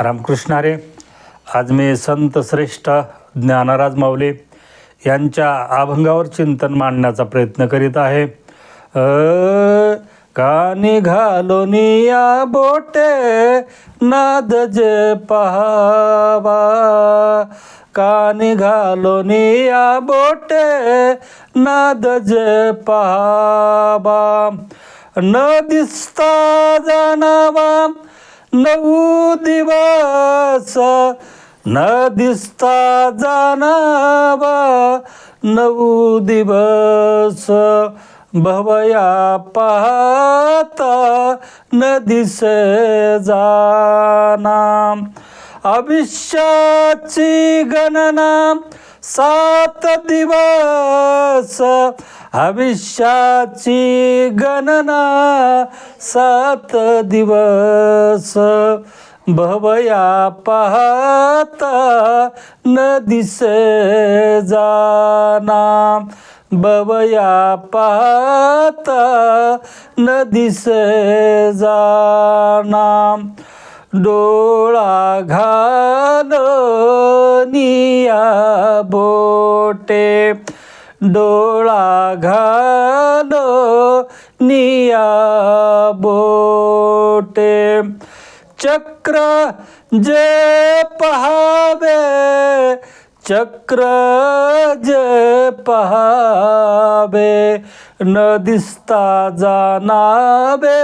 रामकृष्णारे आज मी संत श्रेष्ठ ज्ञानराज माऊली यांच्या अभंगावर चिंतन मांडण्याचा प्रयत्न करीत आहे. कानी घालोनिया बोटे नाद जे पहावा. कानी घालोनिया बोटे नाद जे पहावा. न दिसता जाणावा नऊ दिवस न दिसता जाणावा. नऊ दिवस भवया पाहता न दिसे जाना. अभिष्याची गणना सात दिवस. अभिष्याची गणना सात दिवस. भवया पाहता न दिसे जाना. बवया पाहता न दिसे जाना. डोळा घालनिया बोटे. डोळा घालो निया बोटे. चक्र जे पहावे चक्र जे पहावे न दिसता जाणावे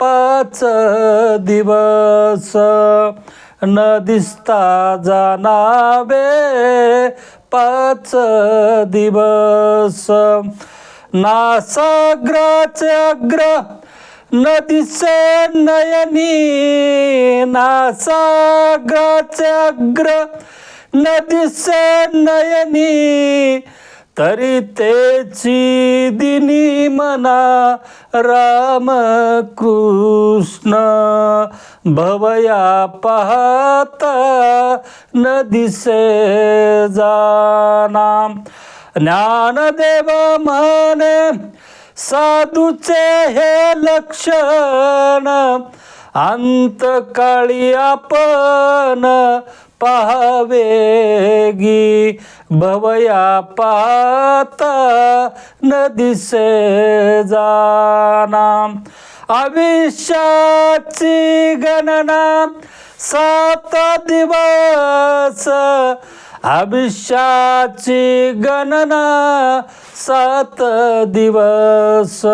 पाच दिवस न दिसता जाणावे. पाच दिवस नासाग्राचे अग्र न दिसे नयनी. नासाग्राचे अग्र न दिसे नयनी. तरी तेची दिनी मना राम कृष्ण भवया पाहता न दिसे जाना. ज्ञानदेव म्हणे साधूचे हे लक्षण. अंतकाळी आपण पाहावेगी भवया पाता न दिसे जाना। आयुष्याची गणना सात दिवस। आयुष्याची गणना सात दिवस।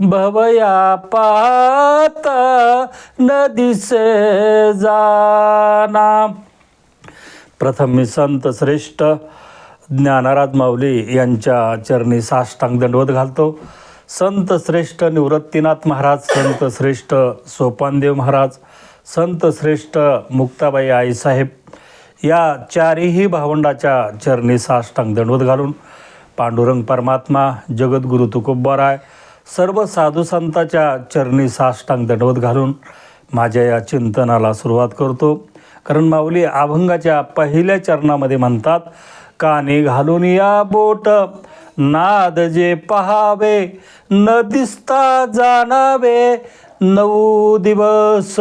भवया पाता न दिसे जाना। प्रथम मी संत श्रेष्ठ ज्ञानराज माऊली यांच्या चरणी साष्टांग दंडवत घालतो. संत श्रेष्ठ निवृत्तीनाथ महाराज संत श्रेष्ठ सोपानदेव महाराज संत श्रेष्ठ मुक्ताबाई आईसाहेब या चारही भावंडाच्या चरणी साष्टांग दंडवत घालून पांडुरंग परमात्मा जगद्गुरु तुकोबाराय सर्व साधू संताच्या चरणी साष्टांग दंडवत घालून माझ्या या चिंतनाला सुरुवात करतो. कारण माऊली अभंगाच्या पहिल्या चरणामध्ये म्हणतात काने घालून या बोट? नाद जे पहावे न दिसता जाणावे नऊ दिवस.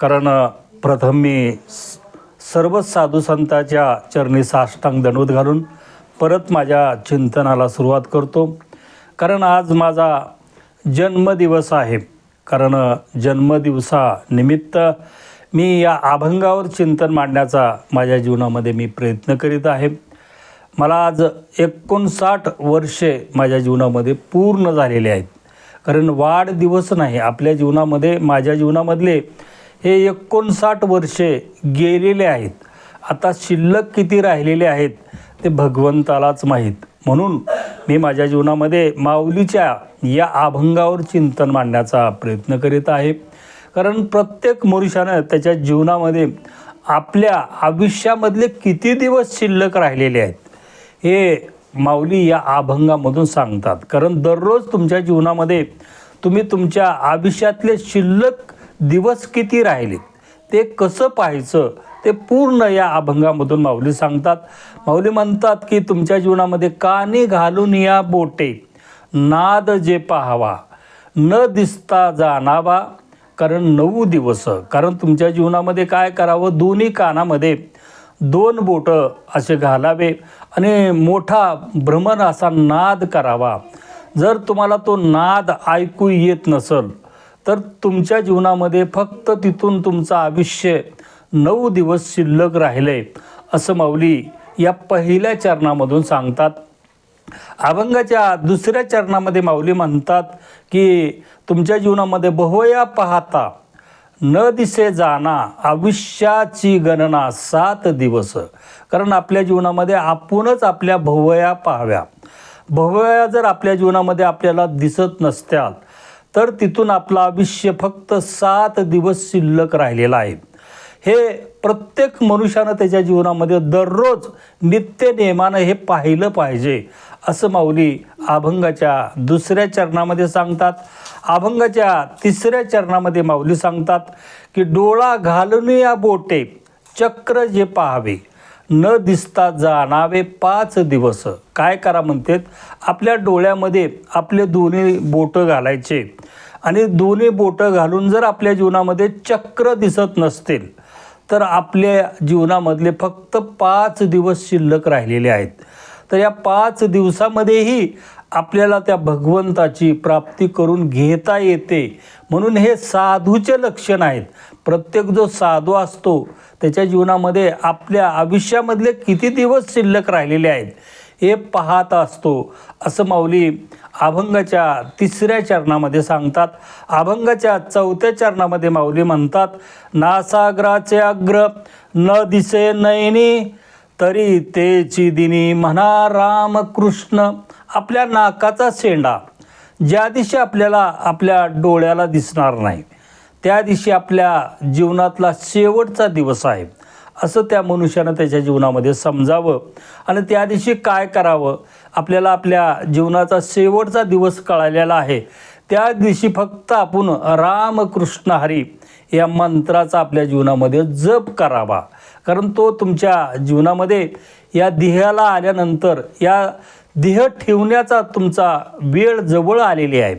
कारण प्रथम मी स- सर्व साधू संताच्या चरणी साष्टांग दणवत घालून परत माझ्या चिंतनाला सुरुवात करतो. कारण आज माझा जन्मदिवस आहे. कारण जन्मदिवसानिमित्त मी या अभंगावर चिंतन मांडण्याचा माझ्या जीवनामध्ये मी प्रयत्न करीत आहे. मला आज एकोणसाठ वर्षे माझ्या जीवनामध्ये पूर्ण झालेले आहेत. कारण वाढदिवस नाही आपल्या जीवनामध्ये माझ्या जीवनामधले हे एकोणसाठ वर्षे गेलेले आहेत. आता शिल्लक किती राहिलेले आहेत ते भगवंतालाच माहीत. म्हणून मी माझ्या जीवनामध्ये माऊलीच्या या अभंगावर चिंतन मांडण्याचा प्रयत्न करीत आहे. कारण प्रत्येक मनुष्यानं त्याच्या जीवनामध्ये आपल्या आयुष्यामधले किती दिवस शिल्लक राहिलेले आहेत हे माऊली या अभंगामधून सांगतात. कारण दररोज तुमच्या जीवनामध्ये तुम्ही तुमच्या आयुष्यातले शिल्लक दिवस किती राहिलेत ते कसं पाहायचं ते पूर्ण या अभंगामधून माऊली सांगतात. माऊली म्हणतात की तुमच्या जीवनामध्ये कानी घालून या बोटे नाद जे पाहावा न दिसता जाणावा कारण नऊ दिवस कारण तुमच्या जीवनामध्ये काय करावं? दोन्ही कानामध्ये दोन बोटं असे घालावे आणि मोठा भ्रमण असा नाद करावा. जर तुम्हाला तो नाद ऐकू येत नसल तर तुमच्या जीवनामध्ये फक्त तिथून तुमचं आयुष्य नऊ दिवस शिल्लक राहिले असं माऊली या पहिल्या चरणामधून सांगतात. अभंगाच्या दुसऱ्या चरणामध्ये माऊली म्हणतात की तुमच्या जीवनामध्ये बहुया पाहता न दिसे जाणा आयुष्याची गणना सात दिवस. कारण आपल्या जीवनामध्ये आपणच आपल्या भवया पाहाव्या. भवया जर आपल्या जीवनामध्ये आपल्याला दिसत नसत्याल तर तिथून आपलं आयुष्य फक्त सात दिवस शिल्लक राहिलेलं आहे. हे प्रत्येक मनुष्यानं त्याच्या जीवनामध्ये दररोज नित्य नियमानं हे पाहिलं पाहिजे. असं माऊली अभंगाच्या दुसऱ्या चरणामध्ये सांगतात. अभंगाच्या तिसऱ्या चरणामध्ये माऊली सांगतात की डोळा घालून या बोटे चक्र जे पाहावे. न दिसता जाणावे पाच दिवस. काय करा म्हणतात? आपल्या डोळ्यामध्ये आपले दोन्ही बोटं घालायचे. आणि दोन्ही बोटं घालून जर आपल्या जीवनामध्ये चक्र दिसत नसतील तर आपल्या जीवनामधले फक्त पाच दिवस शिल्लक राहिलेले आहेत. तर या पाच दिवसामध्येही आपल्याला त्या भगवंताची प्राप्ती करून घेता येते. म्हणून हे साधूचे लक्षण आहेत. प्रत्येक जो साधू असतो त्याच्या जीवनामध्ये आपल्या आयुष्यामधले किती दिवस शिल्लक राहिलेले आहेत? हे पाहत असतो. असं माऊली अभंगाच्या तिसऱ्या चरणामध्ये सांगतात. अभंगाच्या चौथ्या चरणामध्ये माऊली म्हणतात नासाग्राचे अग्र न दिसे नयनी तरी तेची दिनी म्हणा रामकृष्ण आपल्या नाकाचा शेंडा. ज्या दिवशी आपल्याला आपल्या डोळ्याला दिसणार नाही त्या दिवशी आपल्या जीवनातला शेवटचा दिवस आहे. असं त्या मनुष्यानं त्याच्या जीवनामध्ये समजावं. आणि त्या दिवशी काय करावं? आपल्याला आपल्या जीवनाचा शेवटचा दिवस कळालेला आहे. त्या दिवशी फक्त आपण रामकृष्ण हरी या मंत्राचा आपल्या जीवनामध्ये जप करावा. कारण तो तुमच्या जीवनामध्ये या देहाला आल्यानंतर या देह ठेवण्याचा तुमचा वेळ जवळ आलेली आहे.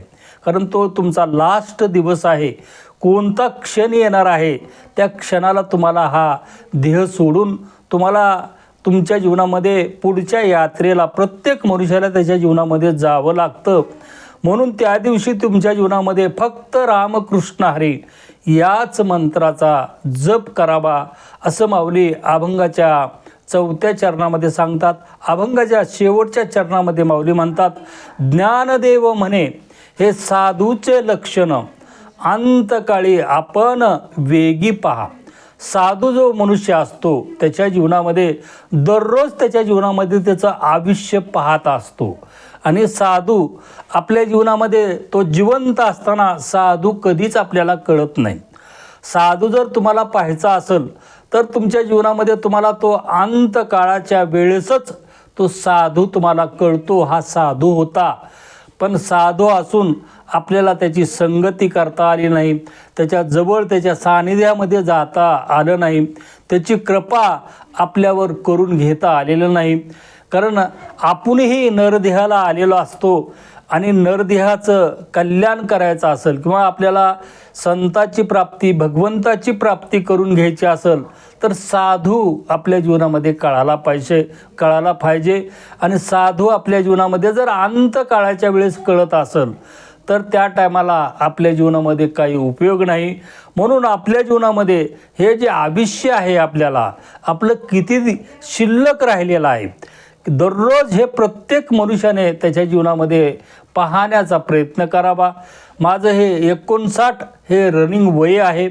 कारण तो तुमचा लास्ट दिवस आहे. कोणता क्षण येणार आहे त्या क्षणाला तुम्हाला हा देह सोडून तुम्हाला तुमच्या जीवनामध्ये पुढच्या यात्रेला प्रत्येक मनुष्याला त्याच्या जीवनामध्ये जावं लागतं. म्हणून त्या दिवशी तुमच्या जीवनामध्ये फक्त रामकृष्ण हरी याच मंत्राचा जप करावा असं माऊली अभंगाच्या चौथ्या चरणामध्ये सांगतात. अभंगाच्या शेवटच्या चरणामध्ये माऊली म्हणतात ज्ञानदेव म्हणे हे साधूचे लक्षण अंतकाळी आपण वेगी पहा. साधू जो मनुष्य असतो त्याच्या जीवनामध्ये दररोज त्याच्या जीवनामध्ये त्याचं आयुष्य पाहत असतो. आणि साधू आपल्या जीवनामध्ये तो जिवंत असताना साधू कधीच आपल्याला कळत नाही. साधू जर तुम्हाला पाहायचा असेल तर तुमच्या जीवनामध्ये तुम्हाला तो अंतकाळाच्या वेळेसच तो साधू तुम्हाला कळतो हा साधू होता. पण साधू असून आपल्याला त्याची संगती करता आली नाही त्याच्याजवळ त्याच्या सानिध्यामध्ये जाता आलं नाही त्याची कृपा आपल्यावर करून घेता आलेलं नाही. कारण आपणही नरदेहाला आलेलो असतो आणि नरदेहाचं कल्याण करायचं असेल किंवा आपल्याला संताची प्राप्ती भगवंताची प्राप्ती करून घ्यायची असेल तर साधू आपल्या जीवनामध्ये कळायला पाहिजे कळायला पाहिजे. आणि साधू आपल्या जीवनामध्ये जर अंत काळाच्या वेळेस कळत असेल तर त्या टायमाला आपल्या जीवनामध्ये काही उपयोग नाही. म्हणून आपल्या जीवनामध्ये हे जे आयुष्य आहे आपल्याला आपलं किती शिल्लक राहिलेलं आहे. दररोज हे प्रत्येक मनुष्याने त्याच्या जीवनामध्ये पाहण्याचा प्रयत्न करावा. माझं हे एकोणसाठ हे रनिंग वय आहे.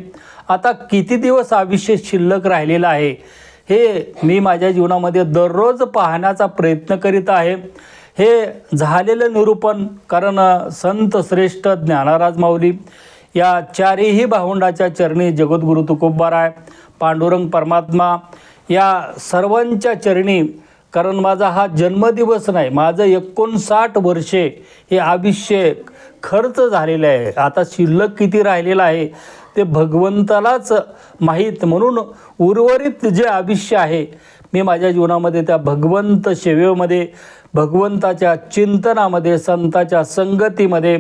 आता किती दिवस आयुष्य शिल्लक राहिलेलं आहे हे मी माझ्या जीवनामध्ये दररोज पाहण्याचा प्रयत्न करीत आहे. हे झालेलं निरूपण कारण संत श्रेष्ठ ज्ञानाराज माऊली. या चारही भावंडाच्या चरणी जगद्गुरु तुकोबाराय पांडुरंग परमात्मा या सर्वांच्या चरणी कारण माझा हा जन्मदिवस नाही माझं एकोणसाठ वर्षे हे आयुष्य खर्च झालेलं आहे. आता शिल्लक किती राहिलेलं आहे ते भगवंतालाच माहीत म्हणून उर्वरित जे आयुष्य आहे मी माझ्या जीवनामध्ये त्या भगवंत सेवेमध्ये भगवंताच्या चिंतनामध्ये संताच्या संगतीमध्ये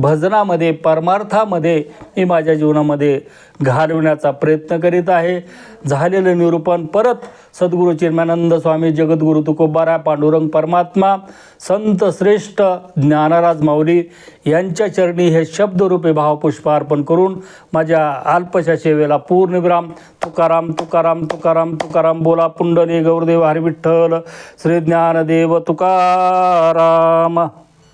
भजनामध्ये परमार्थामध्ये मी माझ्या जीवनामध्ये घालविण्याचा प्रयत्न करीत आहे. झालेलं निरूपण परत सद्गुरू चिन्मानंद स्वामी जगद्गुरु तुकोबारा पांडुरंग परमात्मा संत श्रेष्ठ ज्ञानराज माऊली यांच्या चरणी हे शब्दरूपे भावपुष्प अर्पण करून माझ्या अल्पशा सेवेला पूर्णविराम तुकाराम तुकाराम तुकाराम तुकाराम बोला पुंडली गौरदेव हरिविठ्ठल श्री ज्ञानदेव तुकाराम.